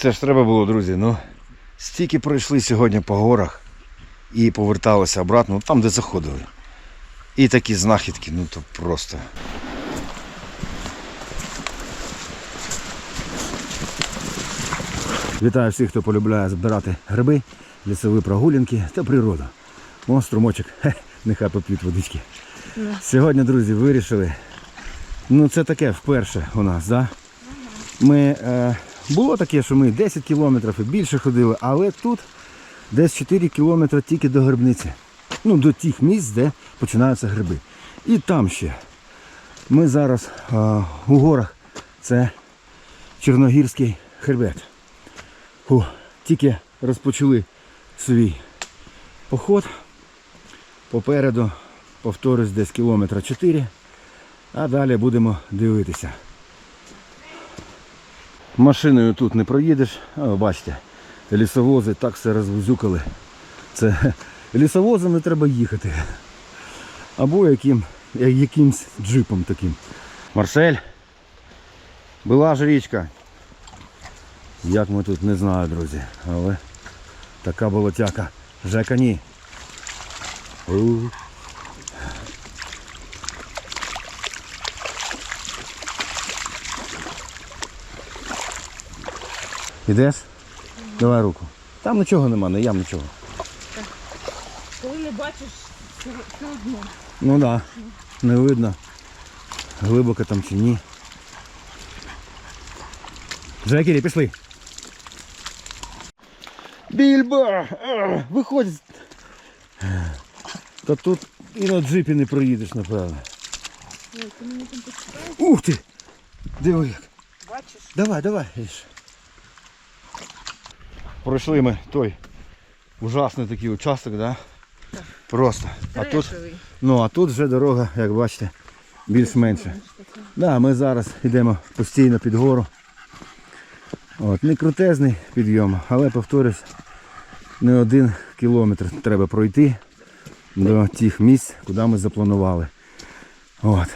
Це ж треба було, друзі. Ну, стільки пройшли сьогодні по горах і поверталися обратно, ну, там, де заходили. І такі знахідки, ну то просто. Вітаю всіх, хто полюбляє збирати гриби, лісові прогулянки та природу. О, струмочок, Хе, нехай поп'ють водички. Сьогодні, друзі, вирішили. Ну це таке вперше у нас, да? Ми, е, було таке, що ми 10 кілометрів і більше ходили, але тут десь 4 кілометри тільки до грибниці. Ну, до тих місць, де починаються гриби. І там ще. Ми зараз е, у горах. Це Чорногірський хребет. Фу, тільки розпочали свій поход. Попереду, повторюсь, десь кілометра 4, а далі будемо дивитися. Машиною тут не проїдеш, ви бачите, лісовози так все розвозюкали. Це лісовозом не треба їхати. Або яким, якимсь джипом таким. Марсель, була ж річка. Як ми тут не знаю, друзі. Але така болотяка. Жека ні. Ідеш? Давай руку. Там нічого нема, не ям нічого. Коли не бачиш, все одно. Ну так, да. не видно. Глибоко там чи ні. Жакірі, пішли. Більба! А, Виходь! Та тут і на джипі не проїдеш, напевно. Ой, ти мені там? Ух ти! Диви як. Бачиш? Давай, давай. Пройшли ми той ужасний такий участок, да? Просто. А тут, ну, а тут вже дорога, як бачите, більш-менше. Да, ми зараз йдемо постійно під гору. От, не крутезний підйом, але повторюсь, не один кілометр треба пройти до тих місць, куди ми запланували. От.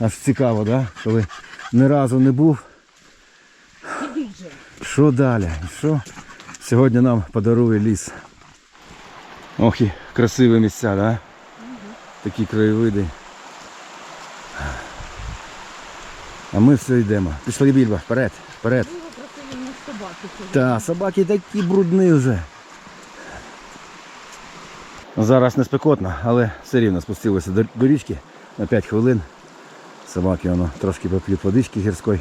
Аж цікаво, да? коли ні разу не був. Що далі? Що сьогодні нам подарує ліс? Ох і красиві місця, да? Такі краєвиди. А ми все йдемо. Пішли більба, вперед, вперед. Та, собаки такі брудні вже. Зараз не спекотно, але все рівно спустилися до, до річки на 5 хвилин. Собаки воно трошки поп'ють водички гірської.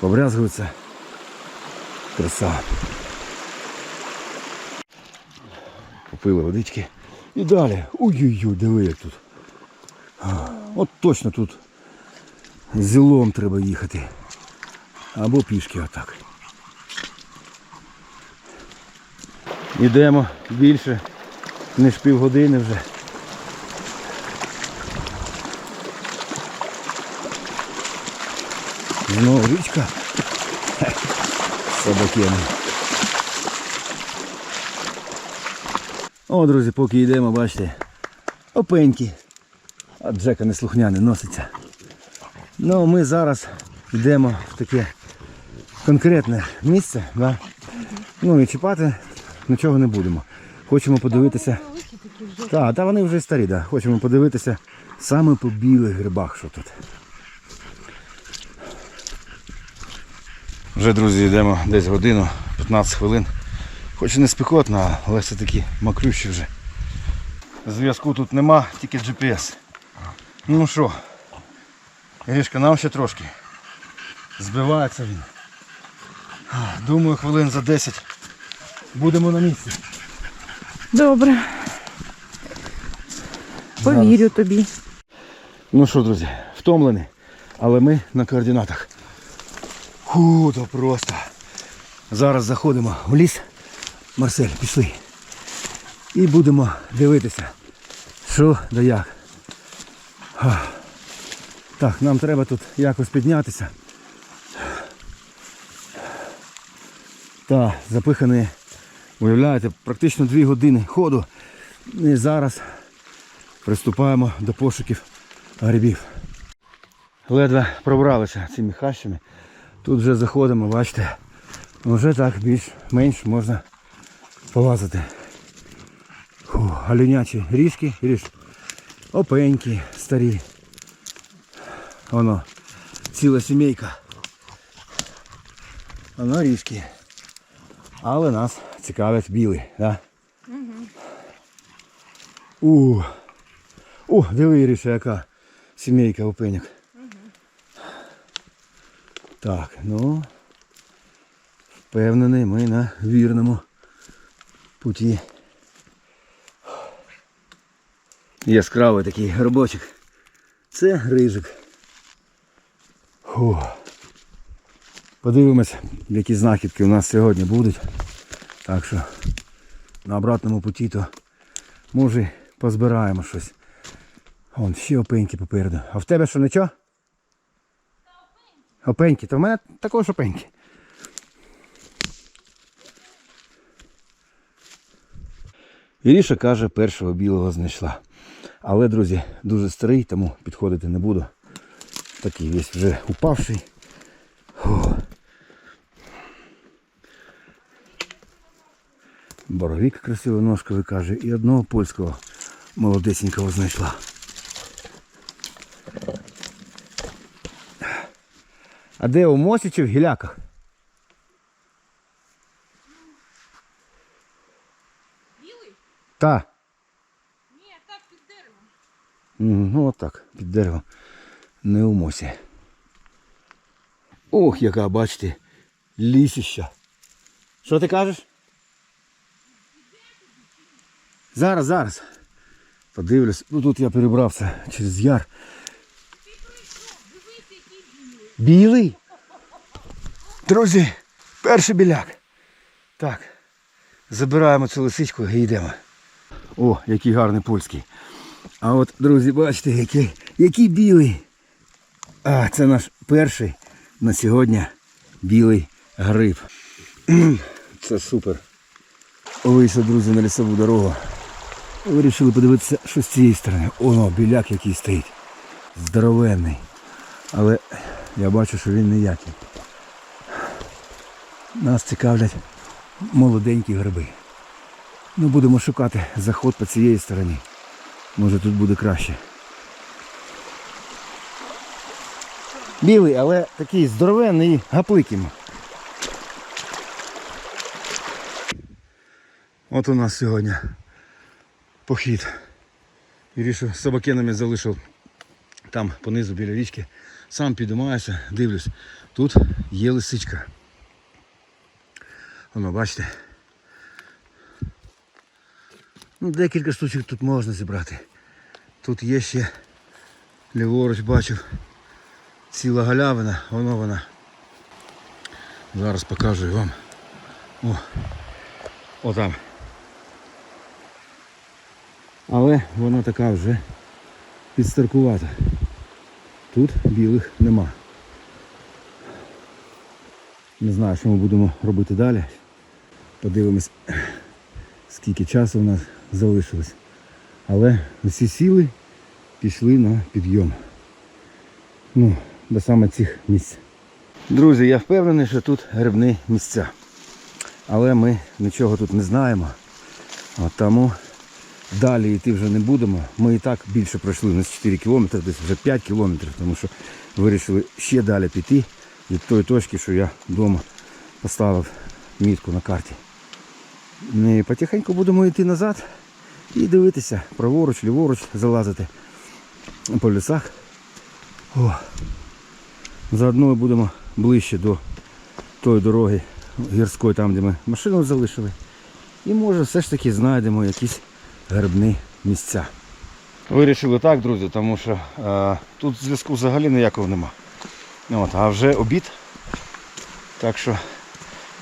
Побрязгуються. Краса. Попили водички. І далі. Ой-ой-ой, диви як тут. От точно тут зілом треба їхати. Або пішки отак. Йдемо більше, ніж півгодини вже. Знову річка. Хе, О, друзі, поки йдемо, бачите, опеньки. А Джека неслухняний носиться. Ну, ми зараз йдемо в таке конкретне місце. Да? Ну і чіпати нічого не будемо. Хочемо подивитися. Так, та вони вже старі, да. Хочемо подивитися саме по білих грибах, що тут. Вже, друзі, йдемо десь годину, 15 хвилин. Хоч і не спекотно, але все таки мокрющі вже. Зв'язку тут нема, тільки GPS. Ну що, Грішка, нам ще трошки. Збивається він. Думаю, хвилин за 10 будемо на місці. Добре. Повірю тобі. Ну що, друзі, втомлені, але ми на координатах. Ху, то просто. Зараз заходимо в ліс. Марсель, пішли. І будемо дивитися, що да як. Так, нам треба тут якось піднятися. Та, запихані, уявляєте, практично дві години ходу. І зараз приступаємо до пошуків грибів. Ледве пробралися цими хащами. Тут вже заходимо, бачите, вже так більш-менш можна полазити. Фу, алюнячі ріжки, ріж. Опенькі, старі. Воно, ціла сімейка. Воно ріжки. Але нас цікавить білий, да? У. О, диви, Іріша, яка сімейка опеньок. Так, ну впевнений, ми на вірному путі. Яскравий такий горбочок. Це грижик. Фу. Подивимось, які знахідки у нас сьогодні будуть. Так що на обратному путі то може позбираємо щось. Вон ще опеньки попереду. А в тебе що нічого? Опеньки, то в мене також опеньки. Іріша каже, першого білого знайшла. Але, друзі, дуже старий, тому підходити не буду. Такий весь вже упавший. Фу. Боровік красиво ножковий каже, і одного польського молодесенького знайшла. А де у мосі чи в гіляках? Білий? Та. Ні, так під деревом. Ну отак, під деревом. Не у мосі. Ох, яка, бачите, лісіща. Що ти кажеш? Зараз, зараз. Подивлюсь. Ну тут я перебрався через яр. Ти прийшов, дивись, який білий. Друзі, перший біляк. Так. Забираємо цю лисичку і йдемо. О, який гарний польський. А от, друзі, бачите, який, який білий. А, це наш перший на сьогодні білий гриб. Це супер. Вийшли, друзі, на лісову дорогу. Вирішили подивитися, що з цієї сторони. Оно, біляк який стоїть. Здоровенний. Але я бачу, що він ніякий. Нас цікавлять молоденькі гриби. Ми будемо шукати заход по цієї стороні. Може тут буде краще. Білий, але такий здоровенний і. От у нас сьогодні похід. Ірішу з собакенами залишив там понизу біля річки. Сам підіймаюся, дивлюсь. Тут є лисичка. Воно, бачите. Ну, декілька штучок тут можна зібрати. Тут є ще ліворуч бачив ціла галявина, воно вона. Зараз покажу вам. О, отам. Але вона така вже підстаркувата. Тут білих нема. Не знаю, що ми будемо робити далі. Подивимось, скільки часу у нас залишилось. Але усі сіли пішли на підйом. Ну, до саме цих місць. Друзі, я впевнений, що тут грибні місця. Але ми нічого тут не знаємо. От тому далі йти вже не будемо. Ми і так більше пройшли на 4 кілометри, десь вже 5 кілометрів, тому що вирішили ще далі піти від тої точки, що я вдома поставив мітку на карті. І потихеньку будемо йти назад і дивитися, праворуч, ліворуч залазити по лісах. О. Заодно будемо ближче до тої дороги гірської, там де ми машину залишили. І може все ж таки знайдемо якісь грибні місця. Вирішили так, друзі, тому що е, тут зв'язку взагалі ніякого нема. От, а вже обід. Так що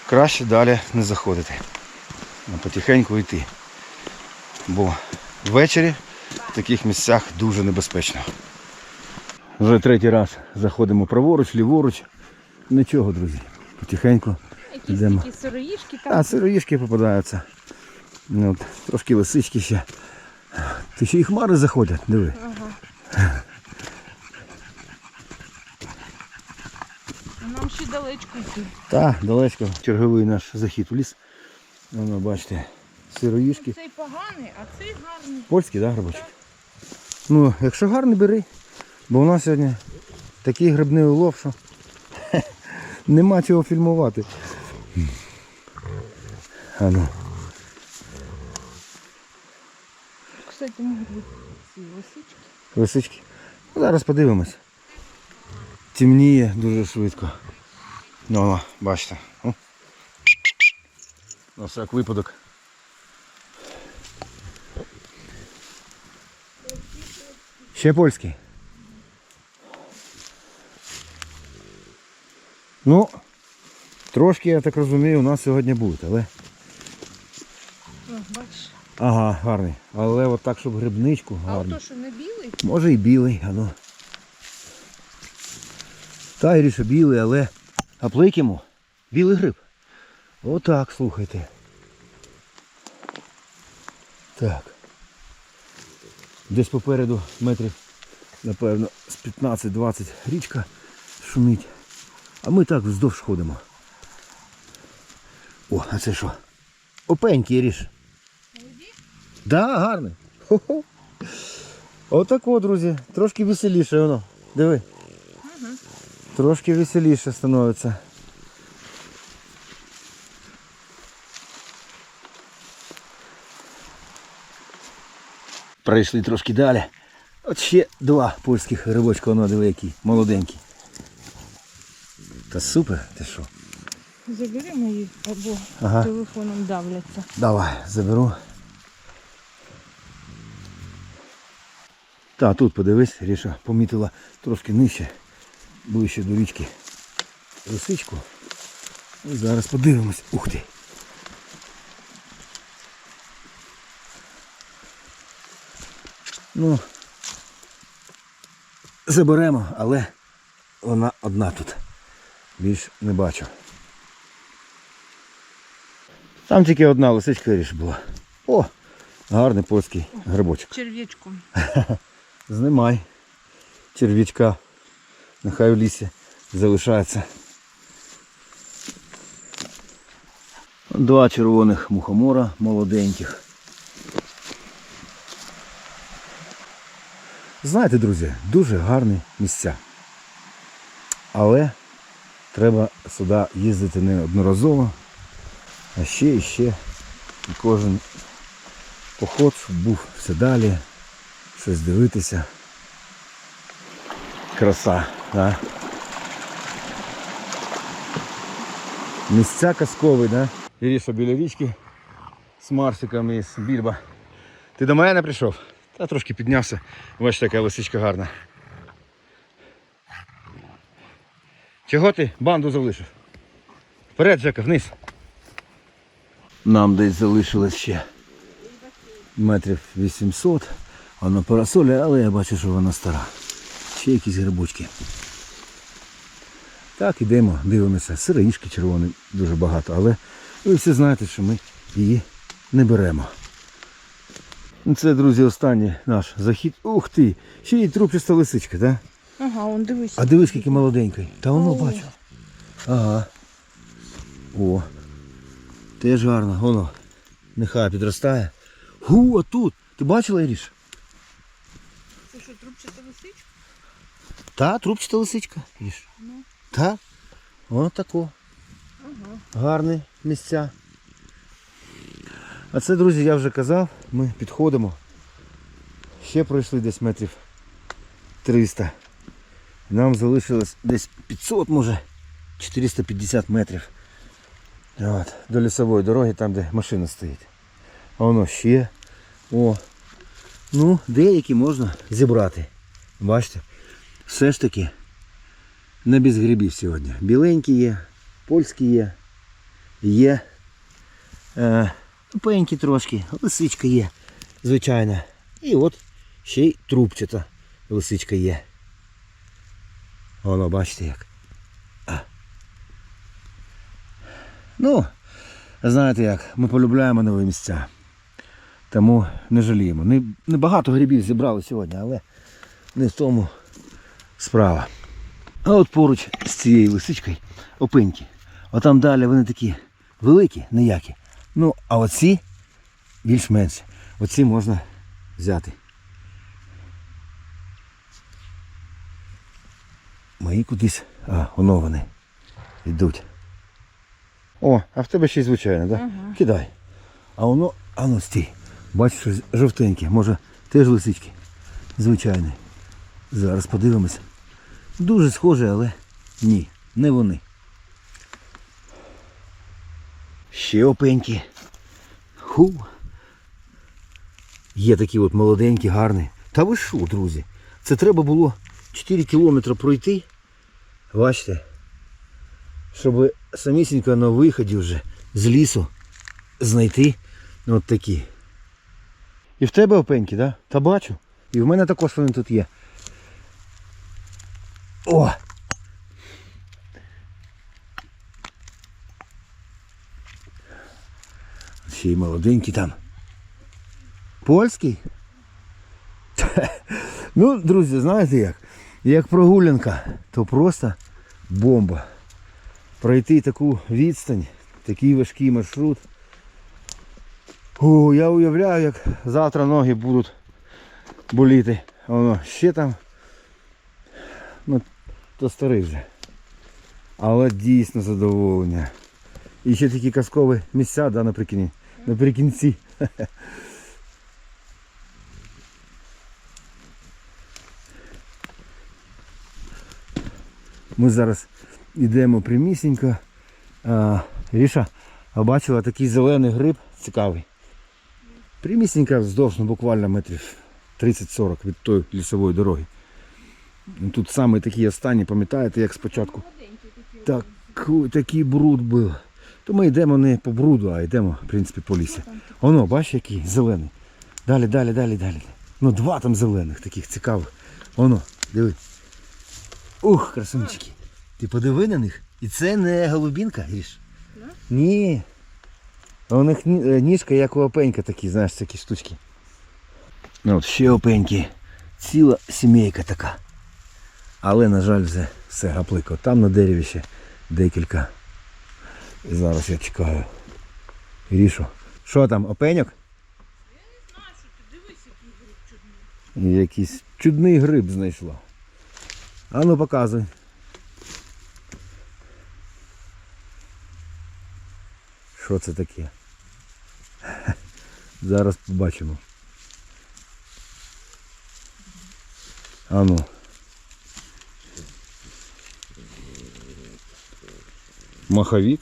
краще далі не заходити. А потихеньку йти. Бо ввечері в таких місцях дуже небезпечно. Вже третій раз заходимо праворуч, ліворуч. Нічого, друзі. Потихеньку. Якісь Йдемо. такі сироїшки там. А, сироїшки попадаються. Ну, От, трошки лисички ще. Ти ще і хмари заходять, диви. Ага. Нам ще далечко йти. Та, далечко. Черговий наш захід у ліс. Воно, бачите, сироїшки. Цей поганий, а цей гарний. Польський, да, грибочок? Ну, якщо гарний, бери. Бо у нас сьогодні такий грибний улов, що нема чого фільмувати. А ну. Кстати, можуть бути ці лисички. Лисички. Ну, зараз подивимось. Темніє дуже швидко. Ну, воно, бачите. О. На всяк випадок. Ще польський. Ну, трошки, я так розумію, у нас сьогодні буде, але. О, бачиш. Ага, гарний. Але от так, щоб грибничку А гарний. ото що не білий? Може і білий, а ну. Та і ріше білий, але а білий гриб. Отак, слухайте. Так. Десь попереду метрів, напевно, з 15-20 річка шумить. А ми так вздовж ходимо. О, а це що? Опенький ріж. Да, гарний. Хо-хо. Отако, друзі. Трошки веселіше воно. Диви. Трошки веселіше становиться. Пройшли трошки далі. От ще два польських грибочка, воно диви які, молоденькі. Та супер, ти що? Заберемо їх або Ага. телефоном давляться. Давай, заберу. Та тут подивись, Ріша помітила трошки нижче, ближче до річки лисичку. І зараз подивимось. Ух ти. Ну, заберемо, але вона одна тут. Більш не бачу. Там тільки одна лисичка річ була. О, гарний польський грибочок. Черв'ячком. Знімай черв'ячка. Нехай в лісі залишається. Два червоних мухомора молоденьких. Знаєте, друзі, дуже гарні місця. Але треба сюди їздити не одноразово, а ще і ще. І кожен поход був все далі, щось дивитися. Краса, да? Місця казкові, да? Іріша біля річки з Марсиком і з Більба. Ти до мене прийшов? Та трошки піднявся. Бачиш, така лисичка гарна. Чого ти банду залишив? Вперед, Жека, вниз. Нам десь залишилось ще метрів 800. Вона парасоля, але я бачу, що вона стара. Ще якісь грибочки. Так, ідемо, дивимося. Сироїшки червоні дуже багато, але ви всі знаєте, що ми її не беремо. Ну, Це, друзі, останній наш захід. Ух ти! Ще й трупчаста лисичка, так? Ага, он дивись. А дивись, скільки молоденький. Та воно бачу. Ага. О. Теж гарно, воно. Нехай підростає. Гу, а тут. Ти бачила, Іріш? Це що, трубчата лисичка? Та, трубчата лисичка. Ну. Так. Воно тако. Гарні місця. А це, друзі, я вже казав, ми підходимо. Ще пройшли десь метрів 300. Нам залишилось десь 500, може, 450 метрів. От, до лісової дороги, там де машина стоїть. А воно ще. О. Ну, деякі можна зібрати. Бачите? Все ж таки не без грибів сьогодні. Біленькі є, польські є, є. Е, тупенькі трошки, лисичка є, звичайно. І от ще й трубчата лисичка є. Воно, бачите як. А. Ну, знаєте як, ми полюбляємо нові місця. Тому не жаліємо. Не, не багато грибів зібрали сьогодні, але не в тому справа. А от поруч з цією лисичкою опиньки. Отам далі вони такі великі, ніякі. Ну, а оці більш-менш. Оці можна взяти. Мої кудись. А, воно вони. Йдуть. О, а в тебе ще й звичайно, так? Да? Ага. Кидай. А воно, а ну стій. Бачиш, жовтеньке, може теж лисички. Звичайні. Зараз подивимося. Дуже схоже, але ні, не вони. Ще опенькі. Ху. Є такі от молоденькі, гарні. Та ви що, друзі? Це треба було 4 кілометри пройти. Бачите? Щоб самісінько на виході вже з лісу знайти от такі. І в тебе опеньки, так? Да? Та бачу. І в мене також вони тут є. О! Ще й молоденький там. Польський? Ну, друзі, знаєте як? Як прогулянка, то просто бомба. Пройти таку відстань, такий важкий маршрут. О, я уявляю, як завтра ноги будуть боліти. Воно ще там. То старий вже. Але дійсно задоволення. І ще такі казкові місця, да, наприкінці. Наприкінці. Ми зараз йдемо прямісінько. А, Ріша, бачила такий зелений гриб цікавий. Прямісінько вздовж, ну, буквально метрів 30-40 від тої лісової дороги. Тут саме такі останні, пам'ятаєте, як спочатку так, такий бруд був. То ми йдемо не по бруду, а йдемо, в принципі, по лісі. Воно, бачиш, який зелений. Далі, далі, далі, далі. Ну, два там зелених таких цікавих. Воно, диви. Ух, красунчики. Ти подиви на них. І це не голубінка, Гріш? Ні. У них е, ніжка, як у опенька такі, знаєш, такі штучки. Ну, от ще опеньки. Ціла сімейка така. Але, на жаль, вже все гаплико. Там на дереві ще декілька. І зараз я чекаю. Грішу. Що там, опеньок? Знаю, що ти дивись, який гриб чудний. Якийсь чудний гриб знайшла. А ну показуй. Що це таке? Зараз побачимо. А Маховик?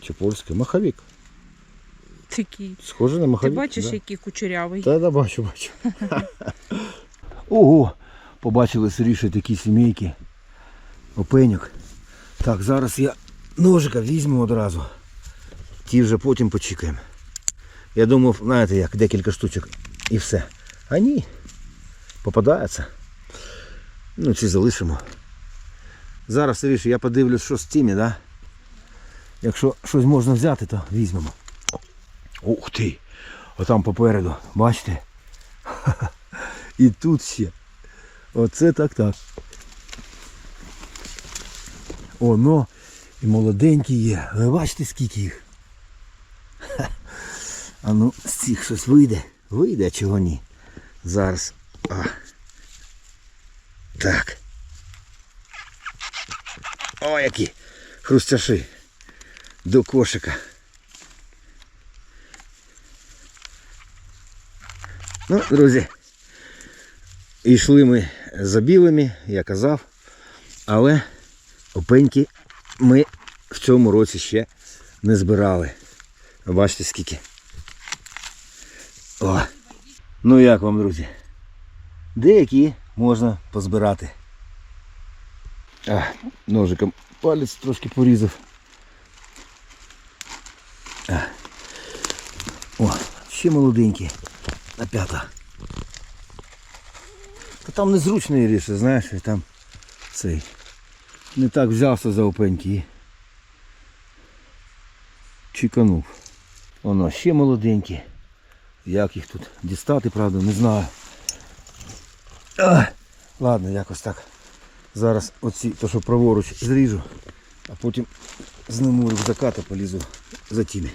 Чи польський? Маховик. Такий. Схоже на Ти бачиш, да. який кучерявий. Та да, бачу, бачу. Ого! Побачили сиріше такі сімейки. Опеньок. Так, зараз я ножика візьму одразу. Ті вже потім почекаємо. Я думав, знаєте як, декілька штучок і все. А ні. Попадається. Ну, ці залишимо. Зараз сиріше я подивлюсь, що з тими, да? Якщо щось можна взяти, то візьмемо. Ух ти! Отам попереду, бачите? І тут ще. Оце так так. Оно і молоденькі є. Ви бачите скільки їх? А ну з цих щось вийде. Вийде, чого ні. Зараз. А. Так. О, які хрустяши. До кошика. Ну, друзі, йшли ми за білими, я казав, але опеньки ми в цьому році ще не збирали. Бачите скільки. О. Ну як вам, друзі? Деякі можна позбирати. А, ножиком палець трошки порізав. А. О, ще молоденькі. На п'ята. Та там незручно ріше, знаєш, і там цей. Не так взявся за опеньки і чеканув. Воно ще молоденькі. Як їх тут дістати, правда, не знаю. А, ладно, якось так Зараз оці, то що праворуч зріжу, а потім зніму рюкзака та полізу за тіни.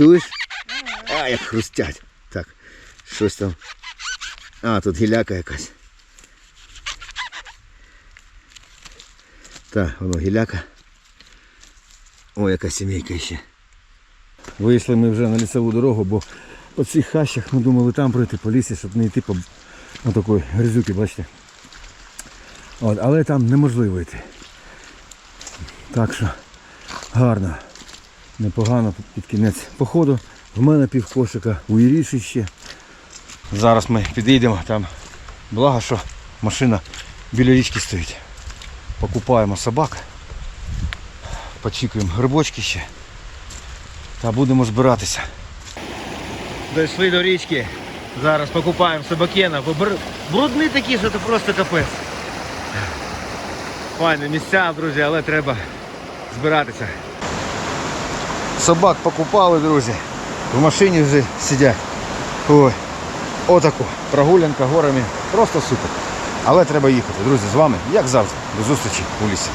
Чуєш? А, як хрустять. Так, щось там. А, тут гіляка якась. Так, воно гіляка. О, яка сімейка ще. Вийшли ми вже на лісову дорогу, бо по цих хащах ми думали там пройти по лісі, щоб не йти по такої грязюки, бачите. От, але там неможливо йти. Так що гарно, непогано під кінець походу. В мене півкошика, у Іріші ще. Зараз ми підійдемо, там благо, що машина біля річки стоїть. Покупаємо собак, почікуємо грибочки ще та будемо збиратися. Дійшли до річки. Зараз покупаємо собакена, бо бр- брудні такі, що це просто капець. Файні місця, друзі, але треба збиратися. Собак покупали, друзі. В машині вже сидять. Ой, отаку. Прогулянка горами. Просто супер. Але треба їхати. Друзі, з вами, як завжди, до зустрічі у лісі.